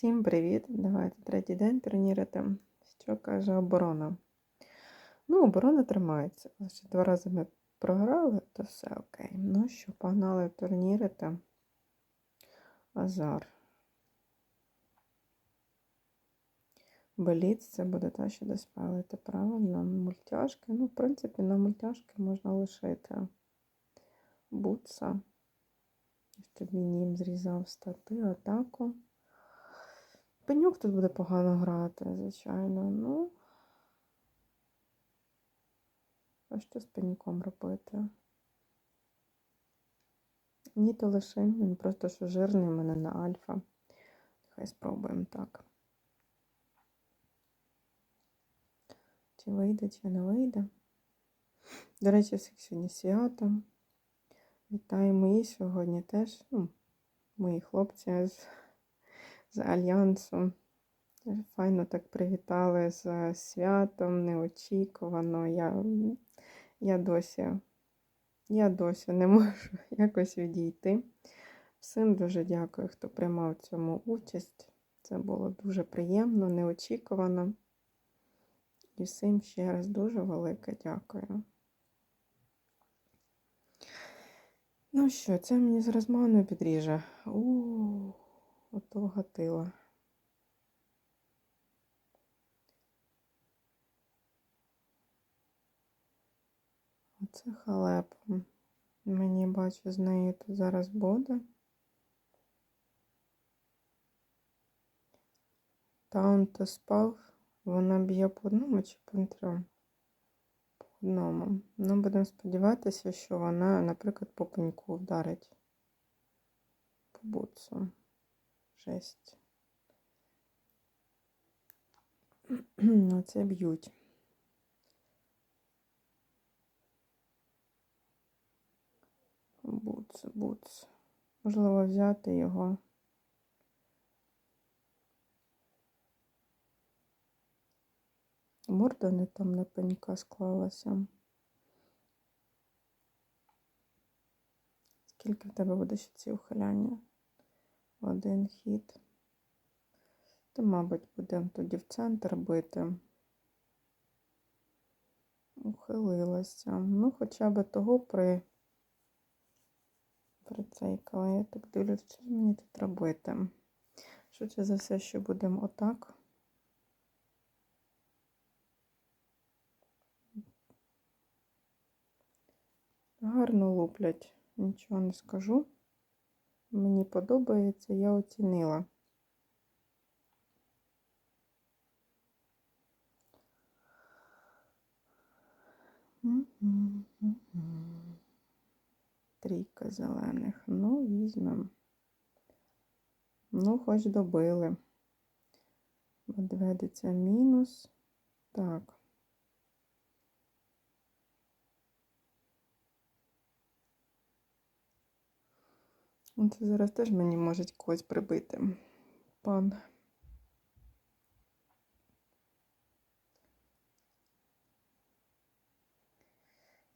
Всім привіт! Давайте третій день турнірити. Що каже оборона? Ну, оборона тримається. Лише два рази ми програли, то все окей. Ну що, погнали турнірити. Азар. Беліц це буде те, що диспелити, правильно? Мультяшки. Ну, в принципі, на мультяшки можна лишити бутса. Щоб він їм зрізав стати, атаку. Пенюк тут буде погано грати, звичайно. Ну, а що з пенюком робити? Ні, то лише він просто що жирний у мене на альфа. Хай спробуємо так. Чи вийде, чи не вийде. До речі, всіх сьогодні свято. Вітаю мої сьогодні теж. ну, Мої хлопці з з Альянсу. Файно так привітали з святом, неочікувано. Я я досі я досі не можу якось відійти. Всім дуже дякую, хто приймав в цьому участь. Це було дуже приємно, неочікувано. І всім ще раз дуже велике дякую. Ну що, це мені зараз ману підріже. Ото гатила. Оце халепа. Мені бачу, з нею тут зараз буде. Таунто спав, вона б'є по одному чи по трьом? По одному. Ну, будемо сподіватися, що вона, наприклад, по пеньку вдарить по буцу. Жесть. Оце б'ють. Буц, буц. Можливо, взяти його. Морда не там на пенька склалася. Скільки в тебе буде ще ці ухиляння? Один хід. То, мабуть, будемо тоді в центр бити. Ухилилася. Ну, хоча б того при при цей, коли я так дивлюсь, що мені тут робити. Швидше за все, що будемо отак. Гарно луплять, нічого не скажу. Мені подобається, я оцінила. Трійка зелених. Ну, візьмемо. Ну, хоч добили. Медведиця мінус. Так. Це зараз теж мені можуть когось прибити. Пан.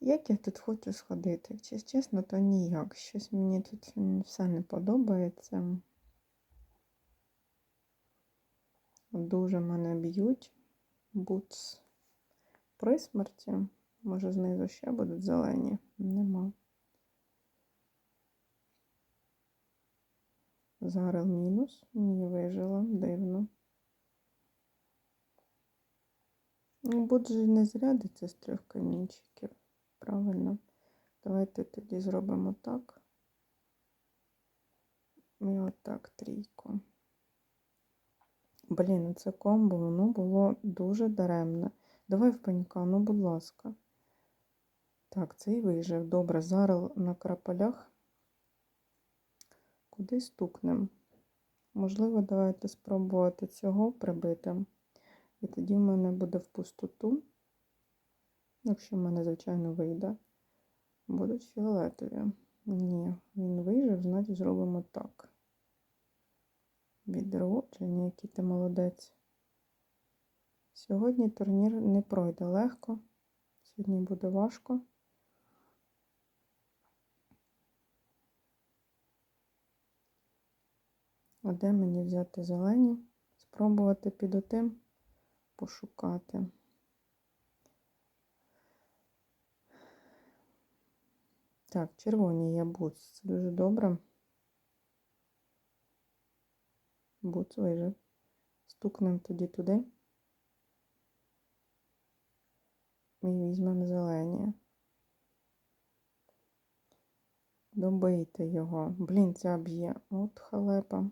Як я тут хочу сходити? Чи чесно, то ніяк. Щось мені тут все не подобається. Дуже мене б'ють. Буц при смерті. Може, знизу ще будуть зелені? Нема. Зарил мінус, не вижила, дивно. Ну, Будь же не зрядиться з трьох камінчиків. Правильно. Давайте тоді зробимо так. І отак трійку. Блін, це комбо, воно було дуже даремне. Давай в пенька, ну, будь ласка. Так, цей вижив. Добре, зарил на крапалях. Куди стукнем? Можливо, давайте спробувати цього прибити. І тоді в мене буде в пустоту. Якщо в мене, звичайно, вийде, будуть фіолетові. Ні, він вижив, значить зробимо так. Відродження, який ти молодець. Сьогодні турнір не пройде легко. Сьогодні буде важко. А де мені взяти зелені? Спробувати під отим пошукати. Так, червоні є буц. Це дуже добре. Буц вижив. Стукнемо тоді туди. І візьмемо зелені. Добийте його. Блін, ця б'є. От халепа.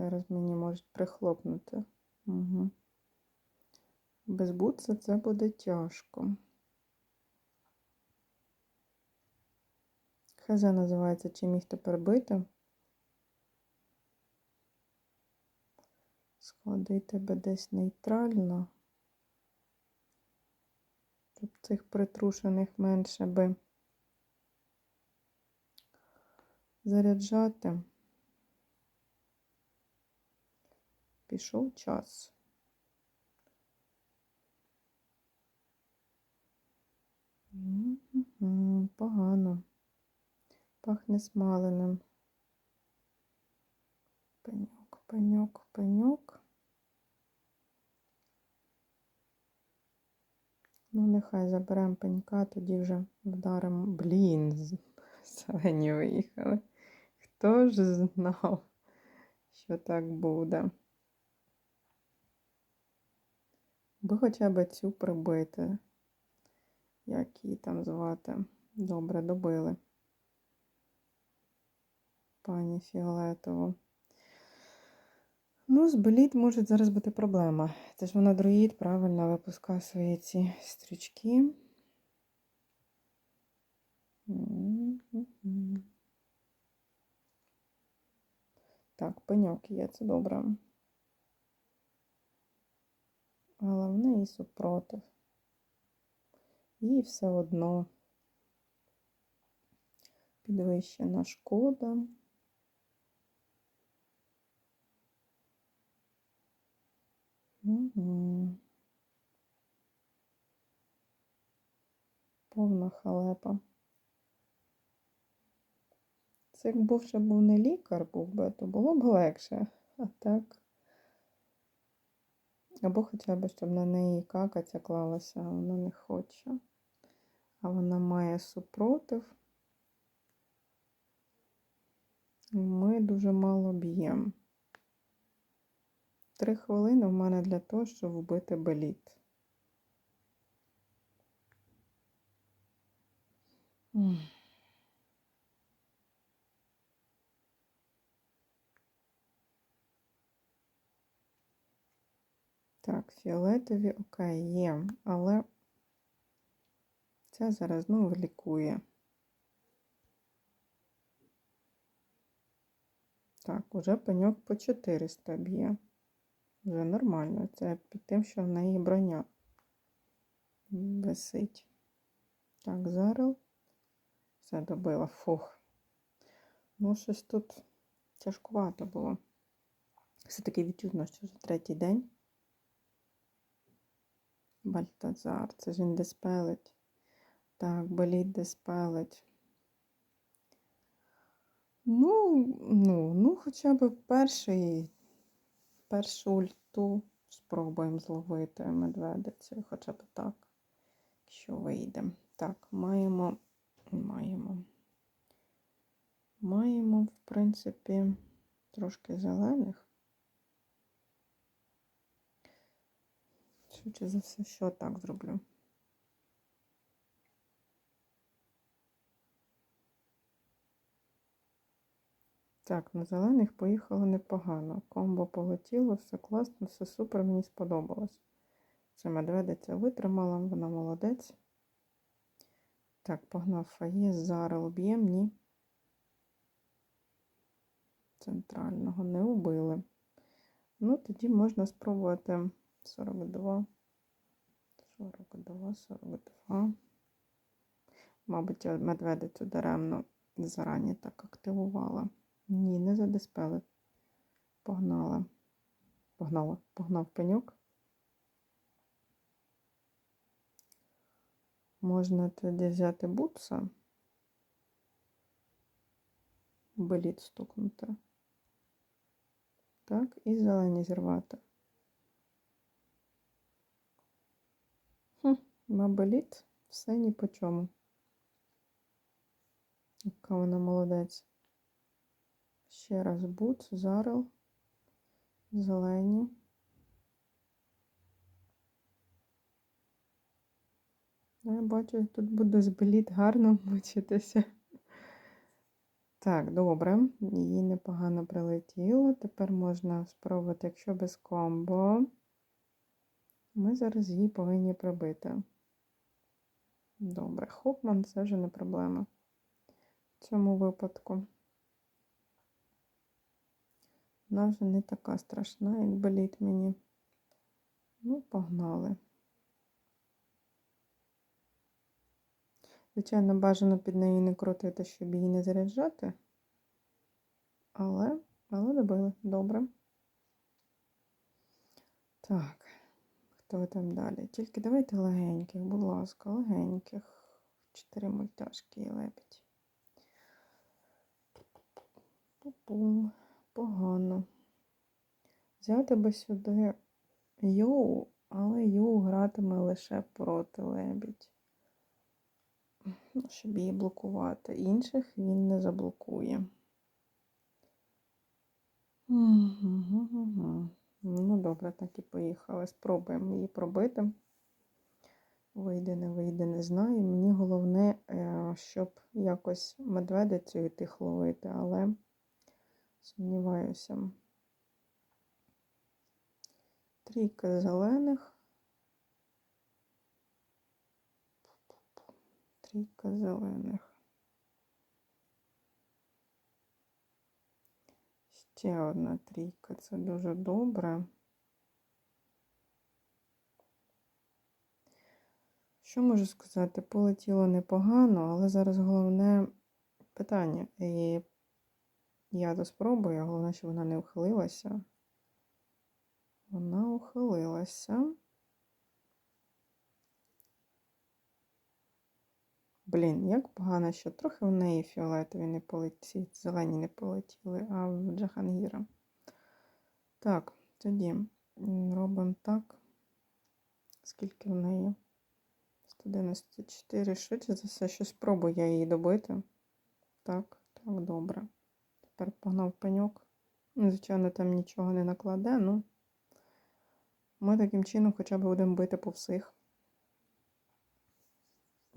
Зараз мені можуть прихлопнути. Угу. Без бутса це буде тяжко. ХЗ називається Чи міг тепер бити? Склади тебе десь нейтрально. Щоб цих притрушених менше би заряджати. Пішов час. Погано. Пахне смаленим. Пеньок, пеньок, пеньок. Ну, нехай заберемо пенька, тоді вже вдаримо. Блін, зелені виїхали. Хто ж знав, що так буде? Би хоча б цю прибити. Як її там звати? Добре, добили. Пані Фіолетову. Ну, з боліт може зараз бути проблема. Це ж вона друїд правильно випускає свої ці стрічки. Так, пеньок є, це добре. Але в неї супротив. І все одно підвищена шкода. Угу. Повна халепа. Це якби ще був не лікар, був би, то було б легше. А так. Або хоча б, щоб на неї какаця клалася, а вона не хоче. А вона має супротив. Ми дуже мало б'ємо. Три хвилини в мене для того, щоб вбити беліт. М. Так, фіолетові окей є, але це зараз знову лікує. Так, уже пеньок по 400 б'є. Вже нормально. Це під тим, що в неї броня висить. Так, зараз все добила. Фух. Ну, щось тут тяжкувато було. Все-таки відчутно, що вже третій день. Бальтазар, це ж він диспелить. Так, боліть диспелить. Ну, ну, ну, хоча б перший, першу ульту спробуємо зловити медведицю, хоча б так, якщо вийде. Так, маємо, маємо. Маємо, в принципі, трошки зелених. Швидше за все, що так зроблю. Так, на зелених поїхало непогано. Комбо полетіло, все класно, все супер, мені сподобалось. Це медведиця витримала, вона молодець. Так, погнав фає, зараз уб'єм, ні. Центрального не убили. Ну, тоді можна спробувати 42. 42, 42. Мабуть, я медведицю даремно зарані так активувала. Ні, не задиспели. Погнала. Погнала. Погнав пеньок. Можна тоді взяти бутса. Боліт стукнути. Так, і зелені зірвати. Мабеліт, все ні по чому. Яка вона молодець. Ще раз бут, зарел, зелені. Я бачу, тут буде збеліт гарно мучитися. Так, добре, їй непогано прилетіло. Тепер можна спробувати, якщо без комбо. Ми зараз її повинні прибити. Добре, Хопман це вже не проблема в цьому випадку. Вона вже не така страшна, як болить мені. Ну, погнали. Звичайно, бажано під неї не крутити, щоб її не заряджати. Але, але добили. Добре. Так, хто там далі? Тільки давайте легеньких, будь ласка, легеньких. Чотири мультяшки і лебідь. Пу-пум. Погано. Взяти би сюди Йоу, але Йоу гратиме лише проти лебідь. Ну, щоб її блокувати. Інших він не заблокує. Угу. Ну, добре, так і поїхали. Спробуємо її пробити. Вийде, не вийде, не знаю. Мені головне, е, щоб якось медведицю і тих ловити, але сумніваюся. Трійка зелених. Трійка зелених. Ще одна трійка. Це дуже добре. Що можу сказати? Полетіло непогано, але зараз головне питання. І я то спробую, головне, щоб вона не ухилилася. Вона ухилилася. Блін, як погано, що трохи в неї фіолетові не полетіли, зелені не полетіли, а в Джахангіра. Так, тоді робимо так. Скільки в неї? 194. Швидше за все, що спробую я її добити. Так, так, добре. Тепер погнав пеньок. Ну, Звичайно, там нічого не накладе, ну ми таким чином хоча б будемо бити по всіх.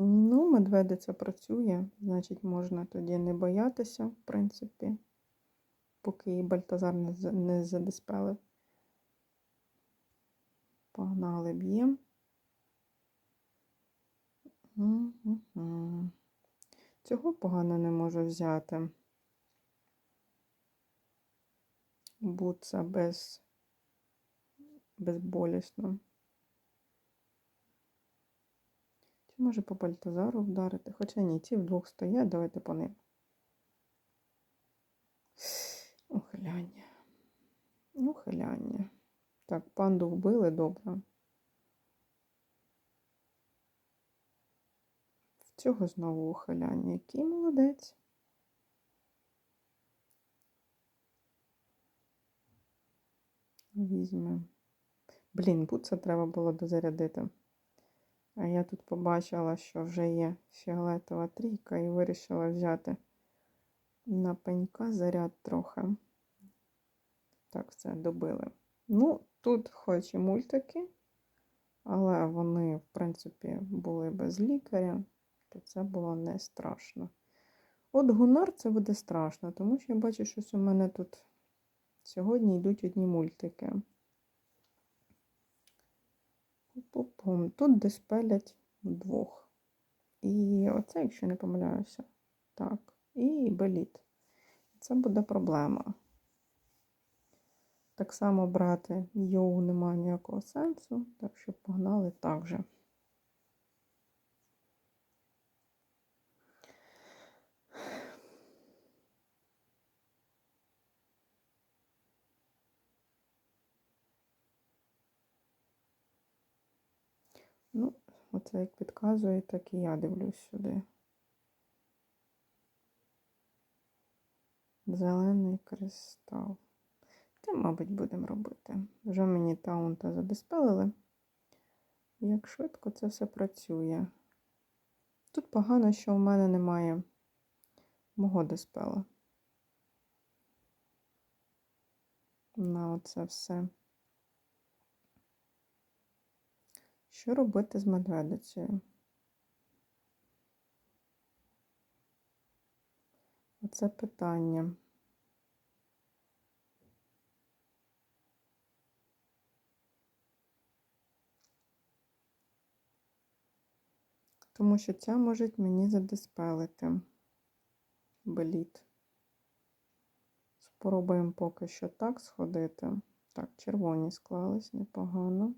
Ну, медведиця працює, значить, можна тоді не боятися, в принципі, поки її Бальтазар не, не задиспелив. Погнали б'ємо. Цього погано не можу взяти. Буца без безболісно. Чи може по Бальтазару вдарити? Хоча ні, ці вдвох стоять, давайте по ним. Ухиляння. Ухиляння. Так, панду вбили добре. В цього знову ухиляння. Який молодець. Візьмемо. Блін, буца треба було дозарядити. А я тут побачила, що вже є фіолетова трійка і вирішила взяти на пенька заряд трохи. Так, все, добили. Ну, тут хоч і мультики, але вони, в принципі, були без лікаря, то це було не страшно. От гунар це буде страшно, тому що я бачу, що у мене тут сьогодні йдуть одні мультики. Тут десь пелять вдвох. І оце, якщо не помиляюся. Так, і беліт. Це буде проблема. Так само брати йоу немає ніякого сенсу, так що погнали так же. Ну, оце як підказує, так і я дивлюсь сюди. Зелений кристал. Та, мабуть, будемо робити. Вже мені таунта задиспелили. Як швидко це все працює. Тут погано, що в мене немає мого диспела. На оце все. Що робити з медведицею? Оце питання. Тому що ця може мені задиспелити беліт. Спробуємо поки що так сходити. Так, червоні склались непогано.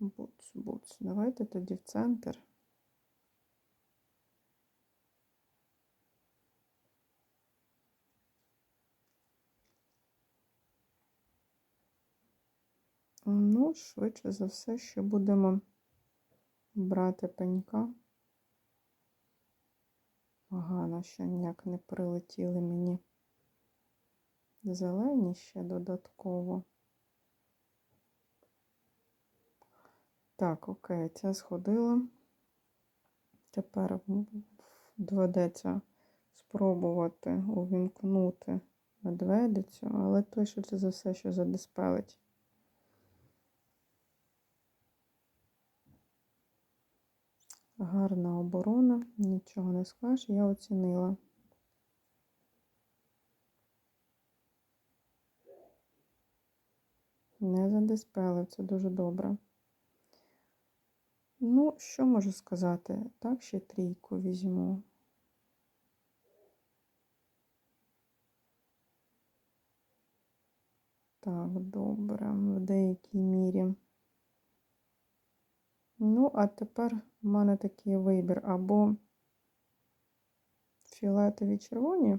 Буц, буц. Давайте тоді в центр. Ну, швидше за все, що будемо брати пенька. Погано, що ніяк не прилетіли мені зелені ще додатково. Так, окей, ця сходила. Тепер доведеться спробувати увімкнути медведицю, але той, що це за все, що задиспелить. Гарна оборона, нічого не скажеш, я оцінила. Не задиспелив, це дуже добре. Ну, що можу сказати? Так, ще трійку візьму. Так, добре, в деякій мірі. Ну, а тепер в мене такий вибір або фіолетові червоні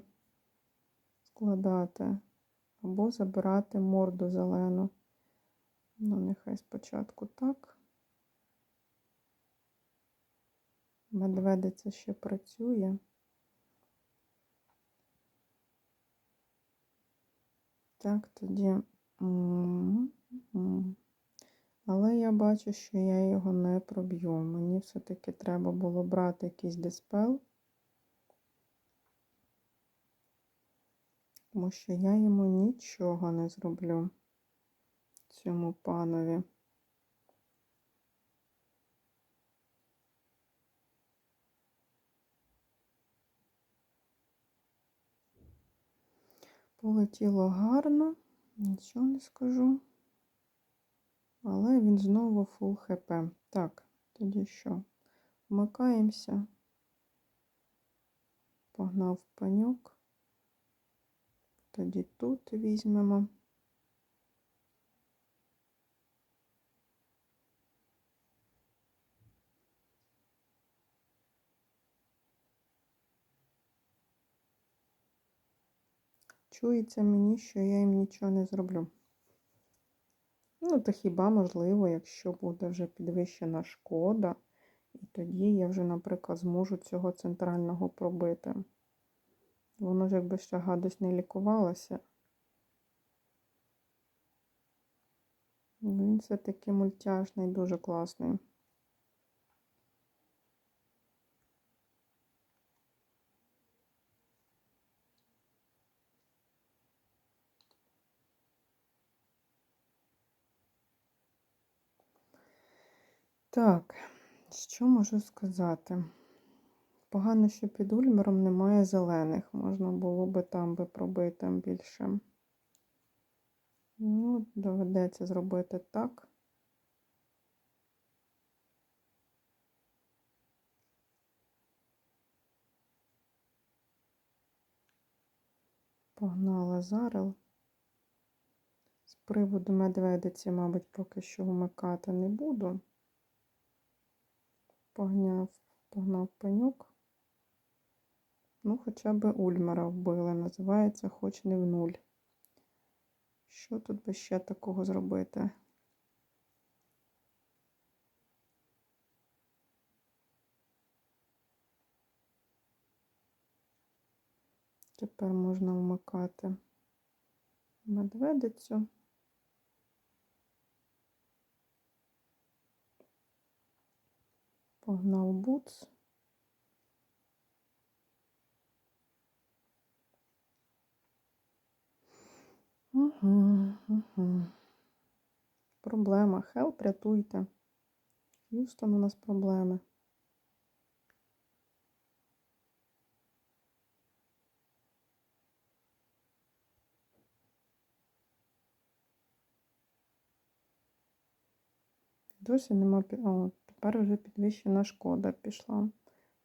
складати, або забирати морду зелену. Ну, нехай спочатку так. Медведиця ще працює. Так, тоді. Але я бачу, що я його не проб'ю. Мені все-таки треба було брати якийсь диспел, тому що я йому нічого не зроблю цьому панові. Полетіло гарно, нічого не скажу. Але він знову фул хп. Так, тоді що? Вмикаємося. Погнав паньок. Тоді тут візьмемо. Чується мені, що я їм нічого не зроблю. Ну, то хіба можливо, якщо буде вже підвищена шкода, і тоді я вже, наприклад, зможу цього центрального пробити. Воно ж якби ще гадость не лікувалося. Він все-таки мультяшний, дуже класний. Так, що можу сказати? Погано, що під ульмером немає зелених. Можна було би там би пробити більше. Ну, доведеться зробити так. Погнала зарел. З приводу медведиці, мабуть, поки що вмикати не буду погняв, погнав пеньок. Ну, хоча б ульмера вбили. Називається хоч не в нуль. Що тут би ще такого зробити? Тепер можна вмикати медведицю. Погнав буц. Угу, угу. Проблема. Хелп, рятуйте. Юстон, у нас проблеми. Досі нема О, тепер вже підвищена шкода пішла.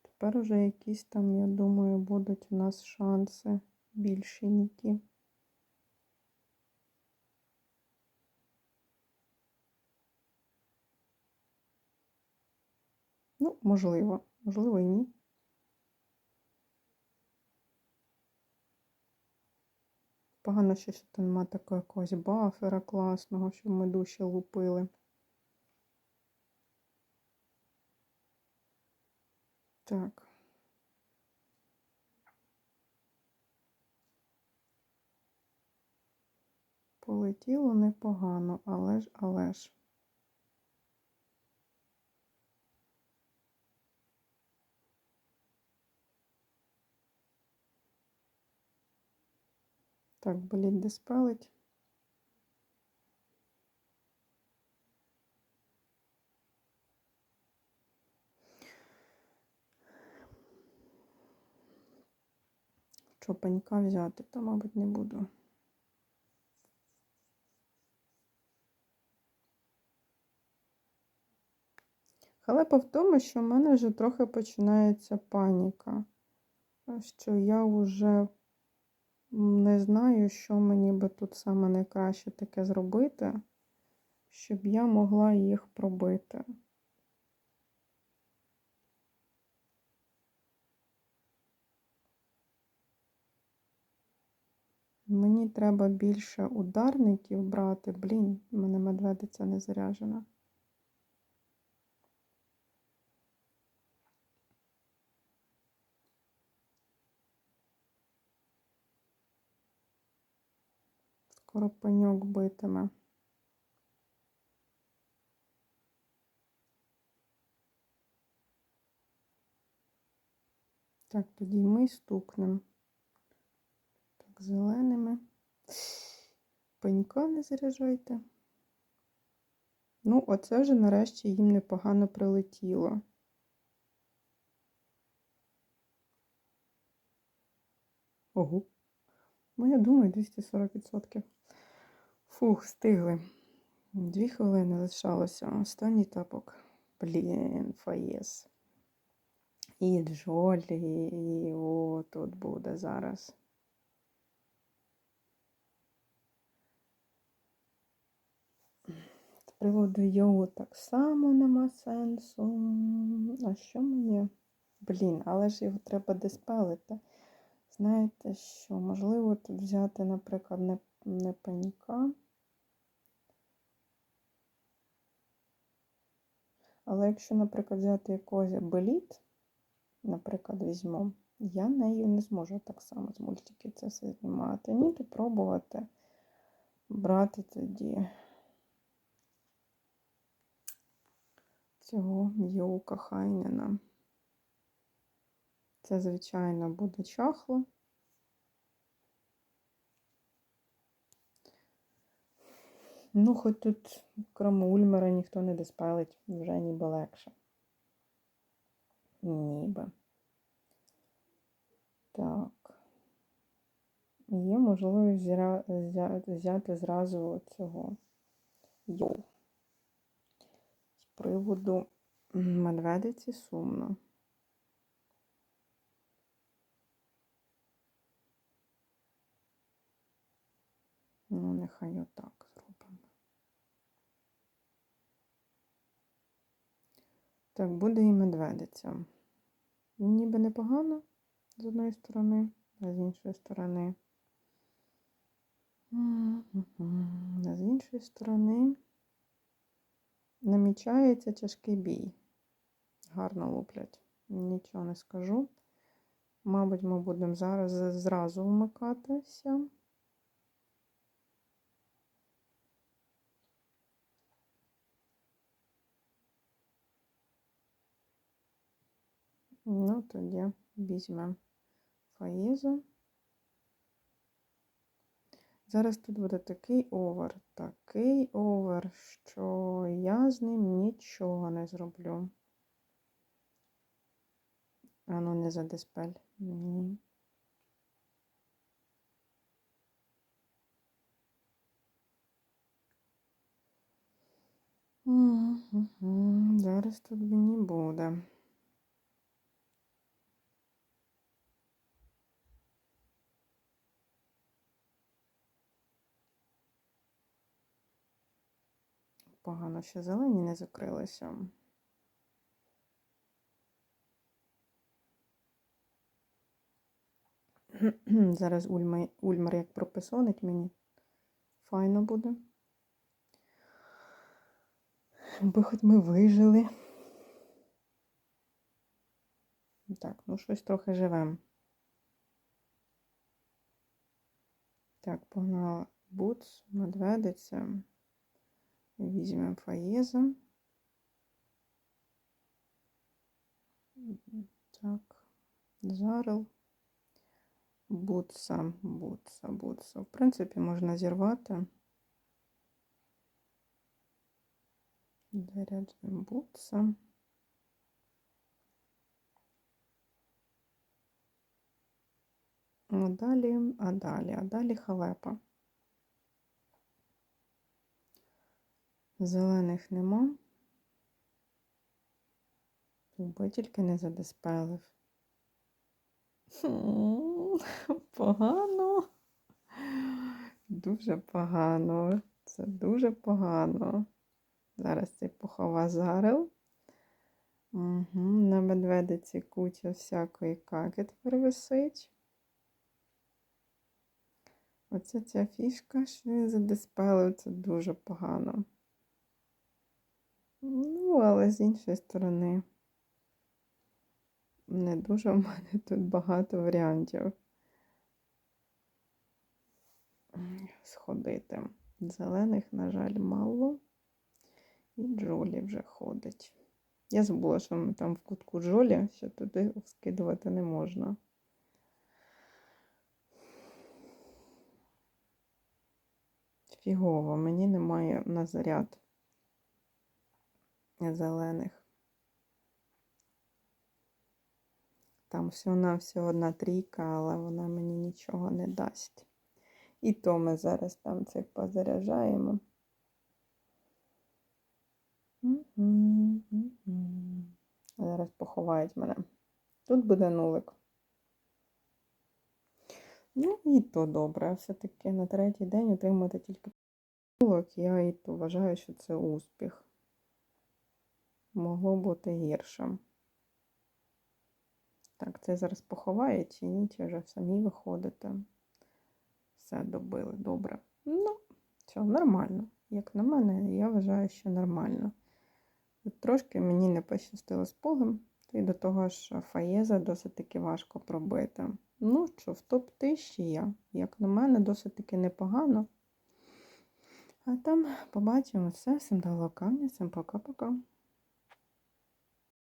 Тепер вже якісь там, я думаю, будуть у нас шанси більшенькі. Ну, можливо, можливо і ні. Погано, що тут нема такого якогось бафера класного, щоб ми душі лупили. Так. Полетіло непогано, але ж, але ж. Так, боліть диспелить. Що пенька взяти, то, мабуть, не буду. Халепа в тому, що в мене вже трохи починається паніка, що я вже не знаю, що мені би тут саме найкраще таке зробити, щоб я могла їх пробити. Треба більше ударників брати. Блін, в мене медведиця не заряджена. Скоро пеньок битиме. Так, тоді ми стукнемо. Так, зеленими. Пенька не заряджайте. Ну, оце вже нарешті їм непогано прилетіло. Ого. Ну, я думаю, 240%. Фух, стигли. Дві хвилини лишалося. Останній тапок. Блін, фаєс. І Джолі, і о, тут буде зараз. Приводу його так само нема сенсу. А що мені? Блін, але ж його треба диспелити. Знаєте що? Можливо, тут взяти, наприклад, не, не пенька. Але якщо, наприклад, взяти якогось беліт, наприклад, візьму, я нею не зможу так само з мультики це все знімати. Ні, то пробувати брати тоді цього Йоука Хайнена. Це, звичайно, буде чахло. Ну, хоч тут, крім Ульмера, ніхто не диспелить, вже ніби легше. Ніби. Так. Є можливість взяти зразу цього йоу. Приводу медведиці сумно. Ну, нехай отак зробимо. Так, буде і медведиця. Ніби непогано з одної сторони, а з іншої сторони. А з іншої сторони намічається тяжкий бій. Гарно луплять. Нічого не скажу. Мабуть, ми будемо зараз зразу вмикатися. Ну, тоді візьмемо фаїзу. Зараз тут буде такий овер, такий овер, що я з ним нічого не зроблю. А ну не задиспель. Ні. Мгм. Зараз тут мені буде. Погано, що зелені не закрилися. Зараз Ульма, Ульмар як прописонить мені. Файно буде. Бо хоч ми вижили. Так, ну щось трохи живем. Так, погнала Буц, медведиця. Візьмемо фаєза. Так, зарил. Бутса, бутса, бутса. В принципі, можна зірвати. Заряджуємо бутса. А далі, а далі, а далі халепа. Зелених нема. Бо тільки не задиспелив. Погано. Дуже погано. Це дуже погано. Зараз цей пухова зарил. Угу. На медведиці куча всякої каки висить. Оце ця фішка, що він задиспелив, це дуже погано. Ну, але з іншої сторони, не дуже в мене тут багато варіантів сходити. Зелених, на жаль, мало. І Джолі вже ходить. Я забула, що ми там в кутку Джолі, що туди скидувати не можна. Фігово, мені немає на заряд зелених. Там всього-навсього одна трійка, але вона мені нічого не дасть. І то ми зараз там цих позаряджаємо. Зараз поховають мене. Тут буде нулик. Ну, і то добре. Все-таки на третій день отримати тільки нулик, я і то вважаю, що це успіх. Могло бути гірше. Так, це зараз поховає чи ні, чи вже самі виходите. Все добили, добре. Ну, все, нормально. Як на мене, я вважаю, що нормально. Трошки мені не пощастило з полем, і до того ж фаєза досить таки важко пробити. Ну що, в топ-1000 я, як на мене, досить таки непогано. А там побачимо все. Всім дало камня, всім пока-пока.